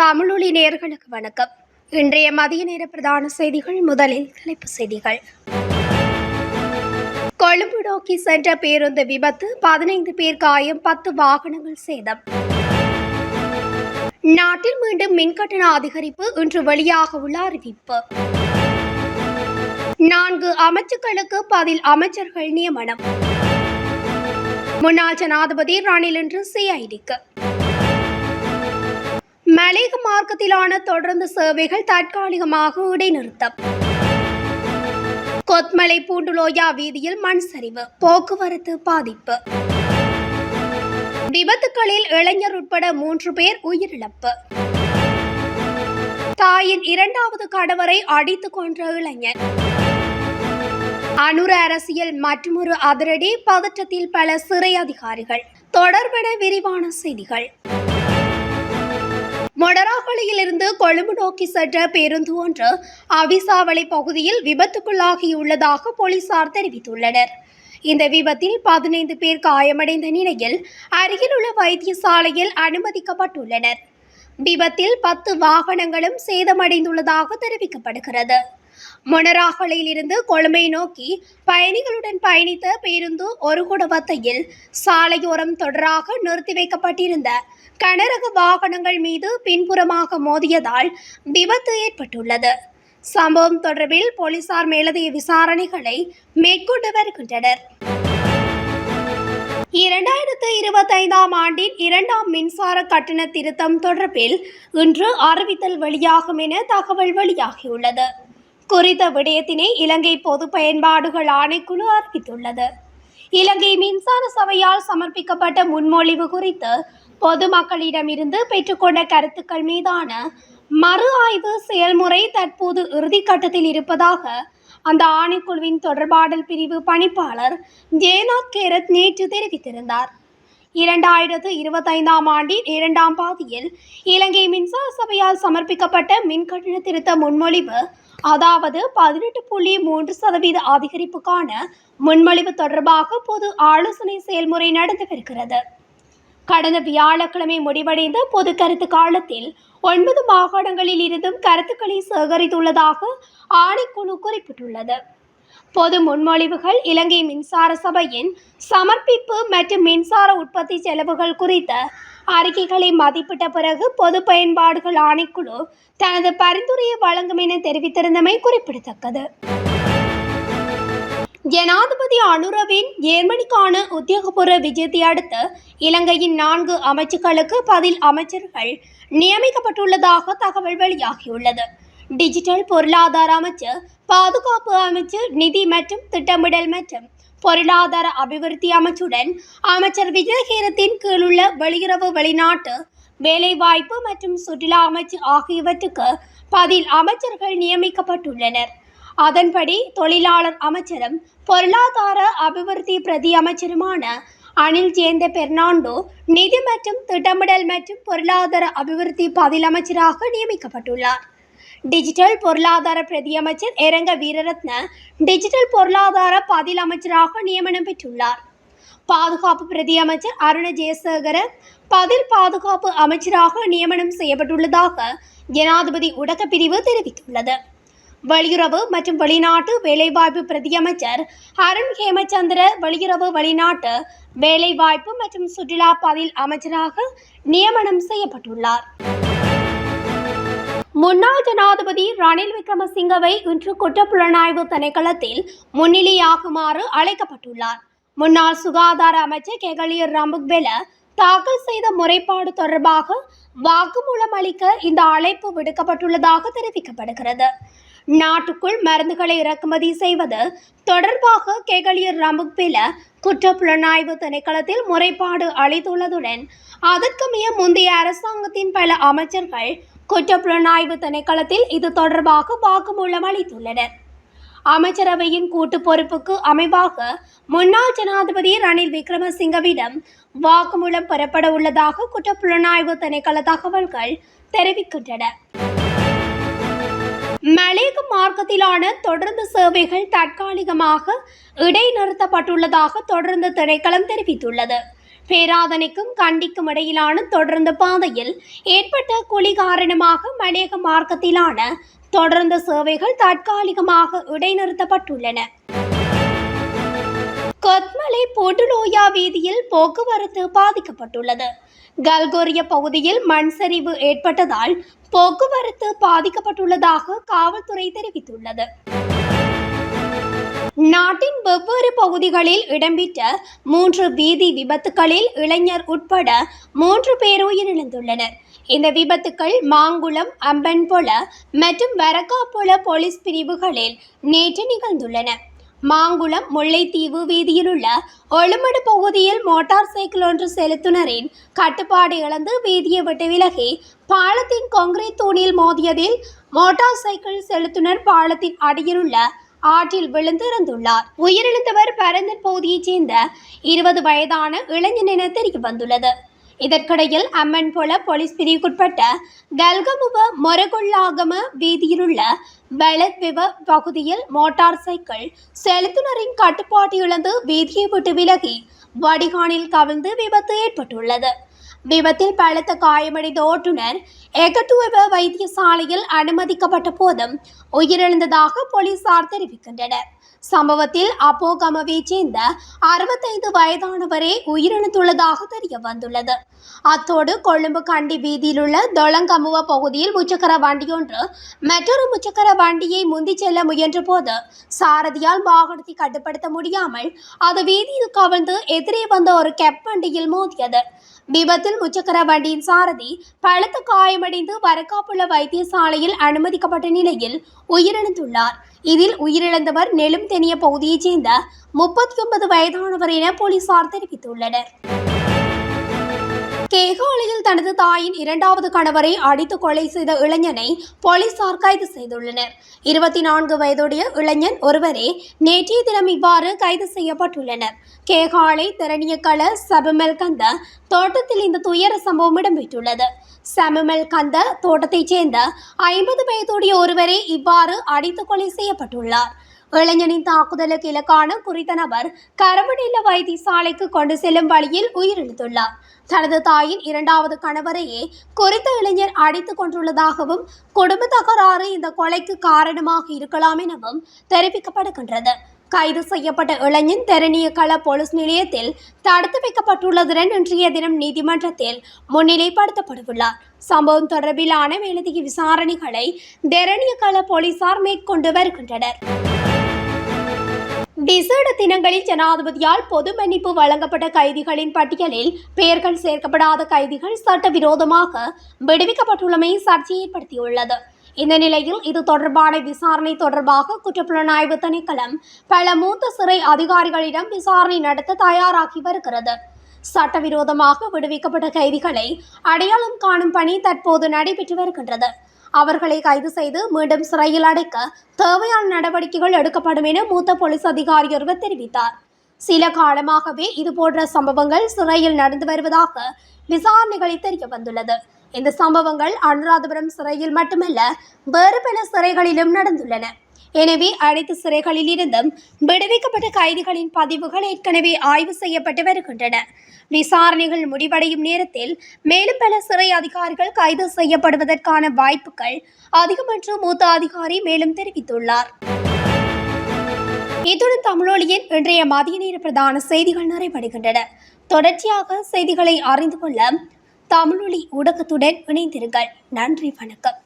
தமிழொலி நேயர்களுக்கு வணக்கம். இன்றைய மதிய நேர பிரதான செய்திகள் முதலில் தலைப்பு செய்திகள். கொழும்பு நோக்கி சென்ற பேருந்து விபத்து பதினைந்து பேர் காயம் பத்து வாகனங்கள் சேதம். நாட்டில் மீண்டும் மின்கட்டண அதிகரிப்பு இன்று வெளியாக உள்ள அறிவிப்பு. நான்கு அமைச்சுக்களுக்கு பதில் அமைச்சர்கள் நியமனம். முன்னாள் ஜனாதிபதி ரணில் இன்று சிஐடிக்கு. மலேக மார்க்கத்திலான தொடர்ந்து சேவைகள் தற்காலிகமாக இடைநிறுத்தம். கொத்மலை பூண்டுலோயா வீதியில் மண் சரிவு போக்குவரத்து பாதிப்பு. விபத்துகளில் இளைஞர் உட்பட மூன்று பேர் உயிரிழப்பு. தாயின் இரண்டாவது கணவரை அடித்துக் கொன்ற இளைஞர் அனுர அரசியல் மற்றொரு அதிரடி பதற்றத்தில் பல சிறை அதிகாரிகள். தொடர்பட விரிவான செய்திகள். மொடராவளியிலிருந்து கொழும்பு நோக்கி சென்ற பேருந்து ஒன்று அவிசாவளை பகுதியில் விபத்துக்குள்ளாகியுள்ளதாக போலீசார் தெரிவித்துள்ளனர். இந்த விபத்தில் பதினைந்து பேர் காயமடைந்த நிலையில் அருகிலுள்ள வைத்தியசாலையில் அனுமதிக்கப்பட்டுள்ளனர். விபத்தில் பத்து வாகனங்களும் சேதமடைந்துள்ளதாக தெரிவிக்கப்படுகிறது. மொனராகலையிலிருந்து கொழும்பை நோக்கி பயணிகளுடன் பயணித்த பேருந்து ஒரு குடும்பத்தையில் சாலையோரம் தொடராக நிறுத்தி வைக்கப்பட்டிருந்த கனரக வாகனங்கள் மீது பின்புறமாக மோதியதால் விபத்து ஏற்பட்டுள்ளது. சம்பவம் தொடர்பில் போலீசார் மேலதிக விசாரணைகளை மேற்கொண்டு வருகின்றனர். இரண்டாயிரத்து இருபத்தைந்தாம் ஆண்டின் இரண்டாம் மின்சார கட்டண திருத்தம் தொடர்பில் இன்று அறிவித்தல் வெளியாகும் என தகவல் வெளியாகியுள்ளது. குறித்த விடயத்தினை இலங்கை பொது பயன்பாடுகள் ஆணைக்குழு அறிவித்துள்ளது. இலங்கை மின்சார சபையால் சமர்ப்பிக்கப்பட்ட முன்மொழிவு குறித்து பொதுமக்களிடமிருந்து பெற்றுக்கொண்ட கருத்துக்கள் மீதான மறு ஆய்வு செயல்முறை தற்போது இறுதிக்கட்டத்தில் இருப்பதாக அந்த ஆணைக்குழுவின் தொடர்பாடல் பிரிவு பணிப்பாளர் ஜேனா கேரத் நேற்று தெரிவித்திருந்தார். இரண்டாயிரத்து இருபத்தைந்தாம் ஆண்டின் இரண்டாம் பாதியில் இலங்கை மின்சார சபையால் சமர்ப்பிக்கப்பட்ட மின்கட்டண திருத்த முன்மொழிவு அதாவது பதினெட்டு புள்ளி மூன்று சதவீத அதிகரிப்புக்கான முன்மொழிவு தொடர்பாக பொது ஆலோசனை செயல்முறை நடந்து வருகிறது கடந்த வியாழக்கிழமை முடிவடைந்த பொது கருத்து காலத்தில் ஒன்பது மாகாணங்களில் இருந்தும் கருத்துக்களை சேகரித்துள்ளதாக ஆணைக்குழு குறிப்பிட்டுள்ளது. பொது முன்மொழிவுகள் இலங்கை மின்சார சபையின் சமர்ப்பிப்பு மற்றும் மின்சார உற்பத்தி செலவுகள் குறித்த அறிக்கைகளை மதிப்பிட்ட பிறகு பொது பயன்பாடுகள் ஆணைக்குழு தனது பரிந்துரையை வழங்கும் என தெரிவித்திருந்தமை குறிப்பிடத்தக்கது. ஜனாதிபதி அனுரவின் ஜெர்மனிக்கான உத்தியோகபூர்வ விஜயத்தை அடுத்து இலங்கையின் நான்கு அமைச்சுக்களுக்கு பதில் அமைச்சர்கள் நியமிக்கப்பட்டுள்ளதாக தகவல் வெளியாகியுள்ளது. டிஜிட்டல் பொருளாதார அமைச்சர் பாதுகாப்பு அமைச்சு நிதி மற்றும் திட்டமிடல் மற்றும் பொருளாதார அபிவிருத்தி அமைச்சுடன் அமைச்சர் விஜயகீரத்தின் கீழுள்ள வெளியுறவு வெளிநாட்டு வேலைவாய்ப்பு மற்றும் சுற்றுலா அமைச்சு ஆகியவற்றுக்கு பதில் அமைச்சர்கள் நியமிக்கப்பட்டுள்ளனர். அதன்படி தொழிலாளர் அமைச்சரும் பொருளாதார அபிவிருத்தி பிரதி அமைச்சருமான அனில் ஜேந்த பெர்னாண்டோ நிதி மற்றும் திட்டமிடல் மற்றும் பொருளாதார அபிவிருத்தி பதில் அமைச்சராக நியமிக்கப்பட்டுள்ளார். டிஜிட்டல் பொருளாதார பிரதியமைச்சர் இரங்க எரங்க வீரரத்ன டிஜிட்டல் பொருளாதார பதில் அமைச்சராக நியமனம் பெற்றுள்ளார் பாதுகாப்பு பிரதியமைச்சர் அருண ஜெயசேகர பதில் பாதுகாப்பு அமைச்சராக நியமனம் செய்யப்பட்டுள்ளதாக ஜனாதிபதி உடக்கப்பிரிவு பிரிவு தெரிவித்துள்ளது வெளியுறவு மற்றும் வெளிநாட்டு வேலைவாய்ப்பு பிரதியமைச்சர் அருண் ஹேமச்சந்திர வெளியுறவு வெளிநாட்டு வேலைவாய்ப்பு மற்றும் சுற்றுலா பதில் அமைச்சராக நியமனம் செய்யப்பட்டுள்ளார் முன்னாள் ஜனாதிபதி ரணில் விக்ரமசிங்கவை இன்று குற்றப்புலனாய்வு திணைக்களத்தில் முன்னிலையாகுமாறு அழைக்கப்பட்டுள்ளார். முன்னாள் சுகாதார அமைச்சர் கெகலியர் ரம்புக்வெல தாக்கல் செய்த முறைப்பாடு தொடர்பாக வாக்குமூலம் அளிக்க இந்த அழைப்பு விடுக்கப்பட்டுள்ளதாக தெரிவிக்கப்படுகிறது. நாட்டுக்குள் மருந்துகளை இறக்குமதி செய்வது தொடர்பாக கெகலியர் ரம்புக்வெல குற்றப்புலனாய்வு திணைக்களத்தில் முறைப்பாடு அளித்துள்ளதுடன் அதற்கமைய முந்தைய அரசாங்கத்தின் பல அமைச்சர்கள் குற்றப்புலனாய்வு திணைக்களத்தில் இது தொடர்பாக வாக்குமூலம் அளித்துள்ளனர். அமைச்சரவையின் கூட்டு பொறுப்புக்கு அமைவாக முன்னாள் ஜனாதிபதி ரணில் விக்ரமசிங்கவிடம் வாக்குமூலம் பெறப்பட உள்ளதாக குற்றப்புலனாய்வு திணைக்கள தகவல்கள் தெரிவிக்கின்றன. மலேக மார்க்கத்திலான தொடர்ந்து சேவைகள் தற்காலிகமாக இடைநிறுத்தப்பட்டுள்ளதாக தொடர்ந்து திணைக்களம் தெரிவித்துள்ளது. பேராதனைக்கும் கண்டிக்கும் இடையிலான தொடர்ந்த பாதையில் ஏற்பட்ட குழி காரணமாக மலையக மார்க்கத்திலான தொடர்ந்த சேவைகள் தற்காலிகமாக இடைநிறுத்தப்பட்டுள்ளன. கொத்மலை போட்டுலோயா வீதியில் போக்குவரத்து பாதிக்கப்பட்டுள்ளது. கல்கோரிய பகுதியில் மண் சரிவு ஏற்பட்டதால் போக்குவரத்து பாதிக்கப்பட்டுள்ளதாக காவல்துறை தெரிவித்துள்ளது. நாட்டின் வெவ்வேறு பகுதிகளில் இடம்பெற்ற மூன்று வீதி விபத்துகளில் இளைஞர் உட்பட மூன்று பேர் உயிரிழந்துள்ளனர். இந்த விபத்துக்கள் மாங்குளம் அம்பன்பொல மற்றும் வரக்காப்பொல போலீஸ் பிரிவுகளில் நேற்று நிகழ்ந்துள்ளன. மாங்குளம் முல்லைத்தீவு வீதியிலுள்ள ஒழுமடு பகுதியில் மோட்டார் சைக்கிள் ஒன்று செலுத்துனரின் கட்டுப்பாடு இழந்து வீதியை விட்டு விலகி பாலத்தின் கொங்கிரீட் தூணில் மோதியதில் மோட்டார் சைக்கிள் செலுத்துனர் பாலத்தின் அடியிலுள்ள ஆற்றில் விழுந்திருந்துள்ளார். உயிரிழந்தவர் பரந்தன் பகுதியைச் சேர்ந்த இருபது வயதான இளைஞன் என தெரிய வந்துள்ளது இதற்கிடையில் அம்மன் போல போலீஸ் பிரிவுக்குட்பட்ட கல்கமுவ மொரகொள்ளாகம வீதியிலுள்ள பெலத்விவ பகுதியில் மோட்டார் சைக்கிள் செலுத்துனரின் கட்டுப்பாட்டு இழந்து வீதியை விட்டு விலகி வடிகானில் கவிழ்ந்து விபத்து ஏற்பட்டுள்ளது. விபத்தில் பலத்த காயமடைந்த ஓட்டுநர் எகத்துவ வைத்தியசாலையில் அனுமதிக்கப்பட்ட போதும் உயிரிழந்ததாக போலீசார் தெரிவிக்கின்றனர். சம்பவத்தில் அப்போகமவை சேர்ந்த அறுபத்தைந்து வயதானவரே உயிரிழந்துள்ளதாக தெரிய வந்துள்ளது அத்தோடு கொழும்பு கண்டி வீதியிலுள்ள தொளங்கமுவ பகுதியில் முச்சக்கர வண்டியொன்று மற்றொரு முச்சக்கர வண்டியை முந்தி செல்ல முயன்றபோது சாரதியால் வாகனத்தை கட்டுப்படுத்த முடியாமல் அது வீதியில் கவிழ்ந்து எதிரே வந்த ஒரு கெப் வண்டியில் மோதியது. விபத்தில் முச்சக்கர வண்டியின் சாரதி பலத்த காயமடைந்து வரக்காப்புள்ள வைத்தியசாலையில் அனுமதிக்கப்பட்ட நிலையில் உயிரிழந்துள்ளார். இதில் உயிரிழந்தவர் நெலும் தெனிய பகுதியைச் சேர்ந்த முப்பத்தி ஒன்பது வயதானவர் என போலீசார் தெரிவித்துள்ளனர். கேகாலையில் தனது தாயின் இரண்டாவது கணவரை அடித்து கொலை செய்த இளைஞனை போலீசார் கைது செய்துள்ளனர். இருபத்தி நான்கு வயதுடைய இளைஞன் ஒருவரே நேற்றைய தினம் இவ்வாறு கைது செய்யப்பட்டுள்ளனர். கேகாலை திரணியக்கள சபமல் கந்த தோட்டத்தில் இந்த துயர சம்பவம் இடம்பெற்றுள்ளது. சமமல் கந்த தோட்டத்தைச் சேர்ந்த ஐம்பது வயதுடைய ஒருவரே இவ்வாறு அடித்து கொலை செய்யப்பட்டுள்ளார். இளைஞனின் தாக்குதலுக்கு இலக்கான குறித்த நபர் கரவடில வைத்தியசாலைக்கு கொண்டு செல்லும் வழியில் உயிரிழந்துள்ளார். தனது தாயின் இரண்டாவது கணவரையே குறித்த இளைஞர் அடித்துக் கொண்டுள்ளதாகவும் குடும்ப தகராறு இந்த கொலைக்கு காரணமாக இருக்கலாம் எனவும் தெரிவிக்கப்படுகின்றது. கைது செய்யப்பட்ட இளைஞன் தெரணிய கள போலீஸ் நிலையத்தில் தடுத்து வைக்கப்பட்டுள்ளதுடன் இன்றைய தினம் நீதிமன்றத்தில் முன்னிலைப்படுத்தப்படவுள்ளார் சம்பவம் தொடர்பிலான மேலதிக விசாரணைகளை தெரணிய கள போலீசார் மேற்கொண்டு வருகின்றனர். விசேட தினங்களில் ஜனாதிபதியால் பொது மன்னிப்பு வழங்கப்பட்ட கைதிகளின் பட்டியலில் பெயர்கள் சேர்க்கப்படாத கைதிகள் சட்டவிரோதமாக விடுவிக்கப்பட்டுள்ளமை சர்ச்சையை ஏற்படுத்தியுள்ளது. இந்த நிலையில் இது தொடர்பான விசாரணை தொடர்பாக குற்றப்புலனாய்வு திணைக்களம் பல மூத்த சிறை அதிகாரிகளிடம் விசாரணை நடத்த தயாராகி வருகிறது. சட்டவிரோதமாக விடுவிக்கப்பட்ட கைதிகளை அடையாளம் காணும் பணி தற்போது நடைபெற்று வருகின்றது. அவர்களை கைது செய்து மீண்டும் சிறையில் அடைக்க தேவையான நடவடிக்கைகள் எடுக்கப்படும் என மூத்த போலீஸ் அதிகாரி ஒருவர் தெரிவித்தார். சில காலமாகவே இதுபோன்ற சம்பவங்கள் சிறையில் நடந்து வருவதாக விசாரணைகளில் தெரிய வந்துள்ளது. இந்த சம்பவங்கள் அனுராதபுரம் சிறையில் மட்டுமல்ல வேறு பல சிறைகளிலும் நடந்துள்ளன. எனவே அனைத்து சிறைகளிலிருந்தும் விடுவிக்கப்பட்ட கைதிகளின் பதிவுகள் ஏற்கனவே ஆய்வு செய்யப்பட்டு வருகின்றன. விசாரணைகள் முடிவடையும் நேரத்தில் மேலும் பல சிறை அதிகாரிகள் கைது செய்யப்படுவதற்கான வாய்ப்புகள் அதிகம் என்று மூத்த அதிகாரி மேலும் தெரிவித்துள்ளார். இத்துடன் தமிழொலியின் இன்றைய மதிய நேர பிரதான செய்திகள் நிறைவடைகின்றன. தொடர்ச்சியாக செய்திகளை அறிந்து கொள்ள தமிழொலி ஊடகத்துடன் இணைந்திருங்கள். நன்றி வணக்கம்.